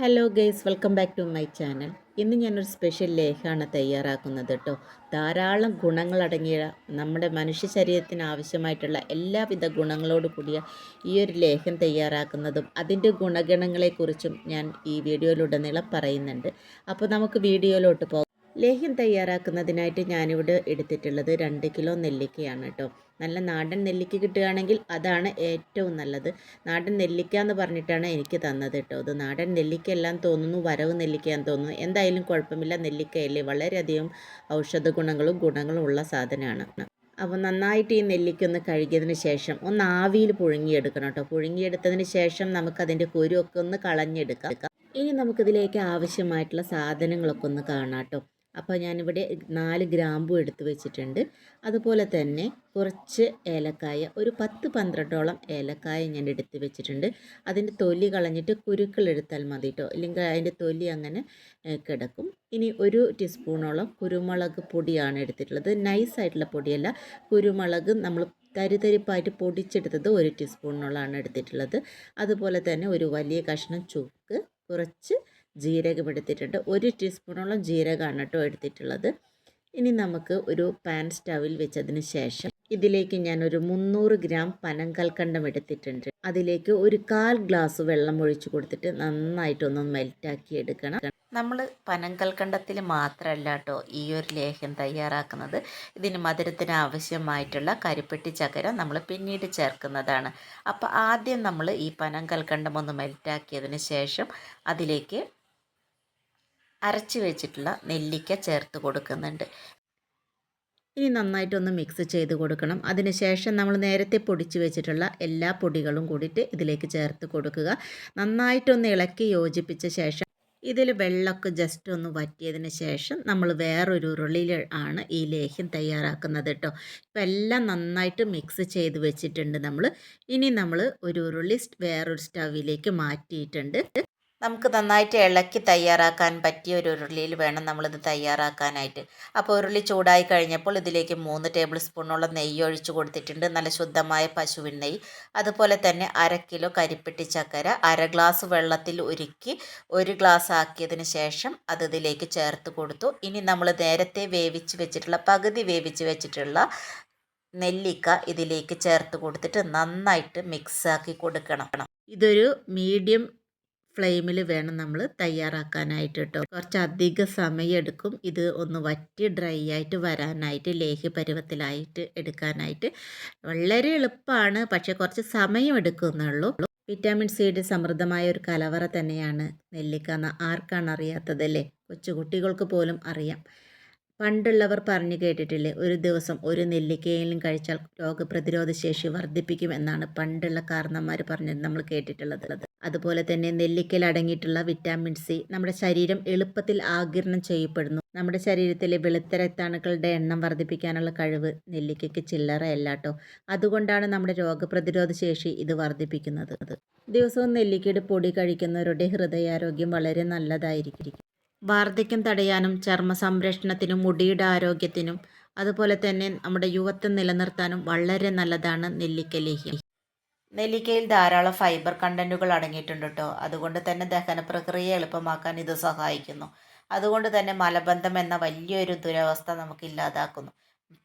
Hello guys welcome back to my channel ഇന്ന് ഞാനൊരു special ലേഖമാണ് തയ്യാറാക്കുന്നത് കേട്ടോ ധാരാളം ഗുണങ്ങളടങ്ങിയ നമ്മുടെ മനുഷ്യ ശരീരത്തിന് ആവശ്യമായിട്ടുള്ള എല്ലാവിധ ഗുണങ്ങളോട് കൂടിയ ഈ ഒരു ലേഖം തയ്യാറാക്കുന്നതും അതിന്റെ ഗുണഗണങ്ങളെക്കുറിച്ചും ഞാൻ ഈ വീഡിയോയിലുടനീളം പറയുന്നുണ്ട്. അപ്പോൾ നമുക്ക് വീഡിയോയിലോട്ട് പോകാം ലേഹ്യം തയ്യാറാക്കുന്നതിനായിട്ട് ഞാനിവിടെ എടുത്തിട്ടുള്ളത് രണ്ട് കിലോ നെല്ലിക്കയാണ് കേട്ടോ. നല്ല നാടൻ നെല്ലിക്ക കിട്ടുകയാണെങ്കിൽ അതാണ് ഏറ്റവും നല്ലത്. നാടൻ നെല്ലിക്ക എന്ന് പറഞ്ഞിട്ടാണ് എനിക്ക് തന്നത് കേട്ടോ. അത് നാടൻ നെല്ലിക്ക എല്ലാം തോന്നുന്നു വരവ് നെല്ലിക്കയാന്ന് തോന്നുന്നു. എന്തായാലും കുഴപ്പമില്ല നെല്ലിക്കയല്ലേ. വളരെയധികം ഔഷധ ഗുണങ്ങളും ഗുണങ്ങളും ഉള്ള സാധനമാണ്. അപ്പോൾ നന്നായിട്ട് ഈ നെല്ലിക്ക ഒന്ന് കഴുകിയതിന് ശേഷം ഒന്ന് ആവിയിൽ പുഴുങ്ങിയെടുക്കണം കേട്ടോ. പുഴുങ്ങിയെടുത്തതിന് ശേഷം നമുക്കതിന്റെ കുരുവൊക്കെ ഒന്ന് കളഞ്ഞെടുക്കാം. ഇനി നമുക്കിതിലേക്ക് ആവശ്യമായിട്ടുള്ള സാധനങ്ങളൊക്കെ ഒന്ന് കാണാം കേട്ടോ. അപ്പോൾ ഞാനിവിടെ നാല് ഗ്രാമ്പു എടുത്തു വെച്ചിട്ടുണ്ട്. അതുപോലെ തന്നെ കുറച്ച് ഏലക്കായ ഒരു പത്ത് പന്ത്രണ്ടോളം ഏലക്കായ ഞാൻ എടുത്തു വെച്ചിട്ടുണ്ട്. അതിന്റെ തൊലി കളഞ്ഞിട്ട് കുരുക്കൾ എടുത്താൽ മതി കേട്ടോ ഇല്ലെങ്കിൽ അതിന്റെ തൊലി അങ്ങനെ കിടക്കും. ഇനി ഒരു ടീസ്പൂണോളം കുരുമുളക് പൊടിയാണ് എടുത്തിട്ടുള്ളത്. നൈസായിട്ടുള്ള പൊടിയല്ല. കുരുമുളക് നമ്മൾ തരിതരിപ്പായിട്ട് പൊടിച്ചെടുത്തത് ഒരു ടീസ്പൂണോളാണ് എടുത്തിട്ടുള്ളത്. അതുപോലെ തന്നെ ഒരു വലിയ കഷ്ണം ചുക്ക് കുറച്ച് ജീരകം എടുത്തിട്ടുണ്ട് ഒരു ടീസ്പൂണോളം ജീരകമാണ് കേട്ടോ എടുത്തിട്ടുള്ളത്. ഇനി നമുക്ക് ഒരു പാൻ സ്റ്റവിൽ വെച്ചതിന് ശേഷം ഇതിലേക്ക് ഞാൻ ഒരു മുന്നൂറ് ഗ്രാം പനം കൽക്കണ്ടം എടുത്തിട്ടുണ്ട്. അതിലേക്ക് ഒരു കാൽ ഗ്ലാസ് വെള്ളം ഒഴിച്ചു കൊടുത്തിട്ട് നന്നായിട്ടൊന്ന് മെൽറ്റാക്കി എടുക്കണം. നമ്മൾ പനം കൽക്കണ്ടത്തിൽ മാത്രമല്ല കേട്ടോ ഈ ഒരു ലേഹ്യം തയ്യാറാക്കുന്നത്. ഇതിന് മധുരത്തിന് ആവശ്യമായിട്ടുള്ള കരിപ്പെട്ടി ചക്കര നമ്മൾ പിന്നീട് ചേർക്കുന്നതാണ്. അപ്പോൾ ആദ്യം നമ്മൾ ഈ പനം കൽക്കണ്ടം ഒന്ന് മെൽറ്റാക്കിയതിന് ശേഷം അതിലേക്ക് അരച്ച് വെച്ചിട്ടുള്ള നെല്ലിക്ക ചേർത്ത് കൊടുക്കുന്നുണ്ട്. ഇനി നന്നായിട്ടൊന്ന് മിക്സ് ചെയ്ത് കൊടുക്കണം. അതിനുശേഷം നമ്മൾ നേരത്തെ പൊടിച്ച് വെച്ചിട്ടുള്ള എല്ലാ പൊടികളും കൂടിയിട്ട് ഇതിലേക്ക് ചേർത്ത് കൊടുക്കുക. നന്നായിട്ടൊന്ന് ഇളക്കി യോജിപ്പിച്ച ശേഷം ഇതിൽ വെള്ളമൊക്കെ ജസ്റ്റ് ഒന്ന് വറ്റിയതിന് ശേഷം നമ്മൾ വേറൊരു ഉരുളിയിൽ ആണ് ഈ ലേഹ്യം തയ്യാറാക്കുന്നത് കേട്ടോ. ഇപ്പം എല്ലാം നന്നായിട്ട് മിക്സ് ചെയ്ത് വെച്ചിട്ടുണ്ട് നമ്മൾ. ഇനി നമ്മൾ ഒരു ഉരുളി വേറൊരു സ്റ്റവിലേക്ക് മാറ്റിയിട്ടുണ്ട്. നമുക്ക് നന്നായിട്ട് ഇളക്കി തയ്യാറാക്കാൻ പറ്റിയ ഒരു ഉരുളിയിൽ വേണം നമ്മളിത് തയ്യാറാക്കാനായിട്ട്. അപ്പോൾ ഉരുളി ചൂടായി കഴിഞ്ഞപ്പോൾ ഇതിലേക്ക് മൂന്ന് ടേബിൾ സ്പൂണോളം നെയ്യ് ഒഴിച്ച് കൊടുത്തിട്ടുണ്ട്. നല്ല ശുദ്ധമായ പശുവിൻ നെയ്യ്. അതുപോലെ തന്നെ അര കിലോ കരിപ്പെട്ടി ചക്കര അര ഗ്ലാസ് വെള്ളത്തിൽ ഉരുക്കി ഒരു ഗ്ലാസ് ആക്കിയതിന് ശേഷം അത് ഇതിലേക്ക് ചേർത്ത് കൊടുത്തു. ഇനി നമ്മൾ നേരത്തെ വേവിച്ച് വെച്ചിട്ടുള്ള പകുതി വേവിച്ച് വെച്ചിട്ടുള്ള നെല്ലിക്ക ഇതിലേക്ക് ചേർത്ത് കൊടുത്തിട്ട് നന്നായിട്ട് മിക്സാക്കി കൊടുക്കണം. ഇതൊരു മീഡിയം ഫ്ലെയിമിൽ വേണം നമ്മൾ തയ്യാറാക്കാനായിട്ട് കേട്ടോ കുറച്ച് അധിക സമയമെടുക്കും. ഇത് ഒന്ന് വറ്റി ഡ്രൈ ആയിട്ട് വരാനായിട്ട് ലേഹ്യ പരുവത്തിലായിട്ട് എടുക്കാനായിട്ട്. വളരെ എളുപ്പമാണ് പക്ഷേ കുറച്ച് സമയം എടുക്കുന്നുള്ളൂ വിറ്റാമിൻ സിയുടെ സമൃദ്ധമായ ഒരു കലവറ തന്നെയാണ് നെല്ലിക്ക. എന്ന് ആർക്കാണ് അറിയാത്തതല്ലേ കൊച്ചുകുട്ടികൾക്ക് പോലും അറിയാം. പണ്ടുള്ളവർ പറഞ്ഞു കേട്ടിട്ടില്ലേ ഒരു ദിവസം ഒരു നെല്ലിക്കയിലും കഴിച്ചാൽ രോഗപ്രതിരോധ ശേഷി വർദ്ധിപ്പിക്കും എന്നാണ് പണ്ടുള്ള കാരണന്മാർ പറഞ്ഞത് നമ്മൾ കേട്ടിട്ടുള്ളത്. അതുപോലെ തന്നെ നെല്ലിക്കയിൽ അടങ്ങിയിട്ടുള്ള വിറ്റാമിൻ സി നമ്മുടെ ശരീരം എളുപ്പത്തിൽ ആകിരണം ചെയ്യപ്പെടുന്നു. നമ്മുടെ ശരീരത്തിലെ വെളുത്ത രക്താണുക്കളുടെ എണ്ണം വർദ്ധിപ്പിക്കാനുള്ള കഴിവ് നെല്ലിക്കയ്ക്ക് ചില്ലറയല്ല കേട്ടോ അതുകൊണ്ടാണ് നമ്മുടെ രോഗപ്രതിരോധ ശേഷി ഇത് വർദ്ധിപ്പിക്കുന്നത്. ദിവസവും നെല്ലിക്കയുടെ പൊടി കഴിക്കുന്നവരുടെ ഹൃദയാരോഗ്യം വളരെ നല്ലതായിരിക്കും. വാർദ്ധക്യം തടയാനും ചർമ്മ സംരക്ഷണത്തിനും മുടിയുടെ ആരോഗ്യത്തിനും അതുപോലെ തന്നെ നമ്മുടെ യുവത്വം നിലനിർത്താനും വളരെ നല്ലതാണ് നെല്ലിക്ക ലേഹ്യം നെല്ലിക്കയിൽ ധാരാളം ഫൈബർ കണ്ടന്റുകൾ അടങ്ങിയിട്ടുണ്ട് കേട്ടോ. അതുകൊണ്ട് തന്നെ ദഹന പ്രക്രിയ എളുപ്പമാക്കാൻ ഇത് സഹായിക്കുന്നു. അതുകൊണ്ട് തന്നെ മലബന്ധം എന്ന വലിയൊരു ദുരവസ്ഥ നമുക്ക് ഇല്ലാതാക്കുന്നു.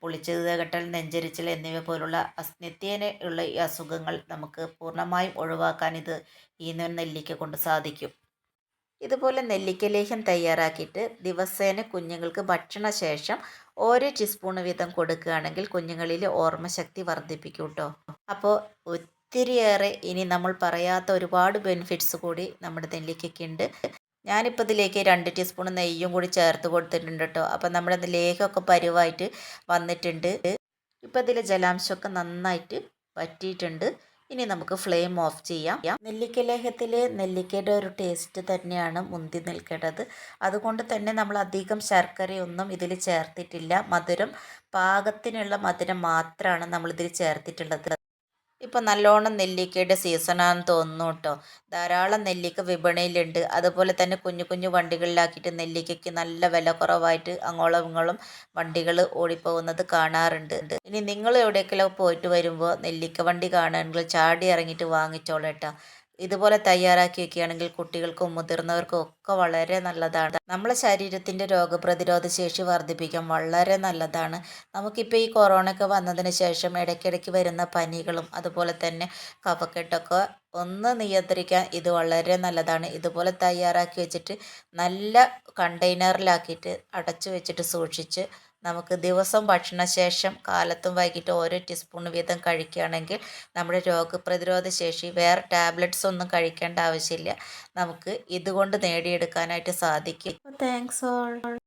പുളിച്ചത് കെട്ടൽ നെഞ്ചരിച്ചൽ എന്നിവ പോലുള്ള നിത്യേനയുള്ള ഈ അസുഖങ്ങൾ നമുക്ക് പൂർണമായും ഒഴിവാക്കാൻ ഇത് ഈ നെല്ലിക്ക കൊണ്ട് സാധിക്കും. ഇതുപോലെ നെല്ലിക്ക ലേഹ്യം തയ്യാറാക്കിയിട്ട് ദിവസേന കുഞ്ഞുങ്ങൾക്ക് ഭക്ഷണശേഷം ഓരോ ടീസ്പൂൺ വീതം കൊടുക്കുകയാണെങ്കിൽ കുഞ്ഞുങ്ങളിൽ ഓർമ്മശക്തി വർദ്ധിപ്പിക്കും കേട്ടോ അപ്പോൾ ഒത്തിരിയേറെ ഇനി നമ്മൾ പറയാത്ത ഒരുപാട് ബെനിഫിറ്റ്സ് കൂടി നമ്മുടെ നെല്ലിക്കയ്ക്ക് ഉണ്ട് ഞാനിപ്പോൾ ഇതിലേക്ക് രണ്ട് ടീസ്പൂൺ നെയ്യും കൂടി ചേർത്ത് കൊടുത്തിട്ടുണ്ട് കേട്ടോ. അപ്പം നമ്മുടെ ലേഹമൊക്കെ പരുവായിട്ട് വന്നിട്ടുണ്ട്. ഇപ്പോൾ ഇതിലെ ജലാംശമൊക്കെ നന്നായിട്ട് പറ്റിയിട്ടുണ്ട് ഇനി നമുക്ക് ഫ്ലെയിം ഓഫ് ചെയ്യാം. നെല്ലിക്ക ലേഹത്തിൽ നെല്ലിക്കയുടെ ഒരു ടേസ്റ്റ് തന്നെയാണ് മുന്തി നിൽക്കേണ്ടത്. അതുകൊണ്ട് തന്നെ നമ്മൾ അധികം ശർക്കരയൊന്നും ഇതിൽ ചേർത്തിട്ടില്ല. മധുരം പാകത്തിനുള്ള മധുരം മാത്രമാണ് നമ്മളിതിൽ ചേർത്തിട്ടുള്ളത്. ഇപ്പം നല്ലോണം നെല്ലിക്കയുടെ സീസണാന്ന് തോന്നുന്നു കേട്ടോ ധാരാളം നെല്ലിക്ക വിപണിയിലുണ്ട്. അതുപോലെ തന്നെ കുഞ്ഞു കുഞ്ഞു വണ്ടികളിലാക്കിയിട്ട് നെല്ലിക്കയ്ക്ക് നല്ല വില കുറവായിട്ട് അങ്ങോളം ഇങ്ങോളം വണ്ടികൾ ഓടിപ്പോകുന്നത് കാണാറുണ്ട്. ഇനി നിങ്ങൾ എവിടേക്കെല്ലാം പോയിട്ട് വരുമ്പോൾ നെല്ലിക്ക വണ്ടി കാണുകയാണെങ്കിൽ ചാടി ഇറങ്ങിയിട്ട് വാങ്ങിച്ചോളേട്ടാ ഇതുപോലെ തയ്യാറാക്കി വെക്കുകയാണെങ്കിൽ കുട്ടികൾക്കും മുതിർന്നവർക്കും ഒക്കെ വളരെ നല്ലതാണ്. നമ്മളെ ശരീരത്തിന്റെ രോഗപ്രതിരോധ ശേഷി വർദ്ധിപ്പിക്കാൻ വളരെ നല്ലതാണ്. നമുക്കിപ്പോൾ ഈ കൊറോണ ഒക്കെ വന്നതിന് ശേഷം ഇടയ്ക്കിടയ്ക്ക് വരുന്ന പനികളും അതുപോലെ തന്നെ കഫക്കെട്ടൊക്കെ ഒന്ന് നിയന്ത്രിക്കാൻ ഇത് വളരെ നല്ലതാണ്. ഇതുപോലെ തയ്യാറാക്കി വെച്ചിട്ട് നല്ല കണ്ടെയ്നറിലാക്കിയിട്ട് അടച്ചു വെച്ചിട്ട് സൂക്ഷിച്ച് നമുക്ക് ദിവസം ഭക്ഷണശേഷം കാലത്തും വൈകിട്ടും ഓരോ ടീസ്പൂൺ വീതം കഴിക്കുകയാണെങ്കിൽ നമ്മുടെ രോഗപ്രതിരോധ ശേഷി വേറെ ടാബ്ലറ്റ്സ് ഒന്നും കഴിക്കേണ്ട ആവശ്യമില്ല. നമുക്ക് ഇതുകൊണ്ട് നേടിയെടുക്കാനായിട്ട് സാധിക്കും. Thanks all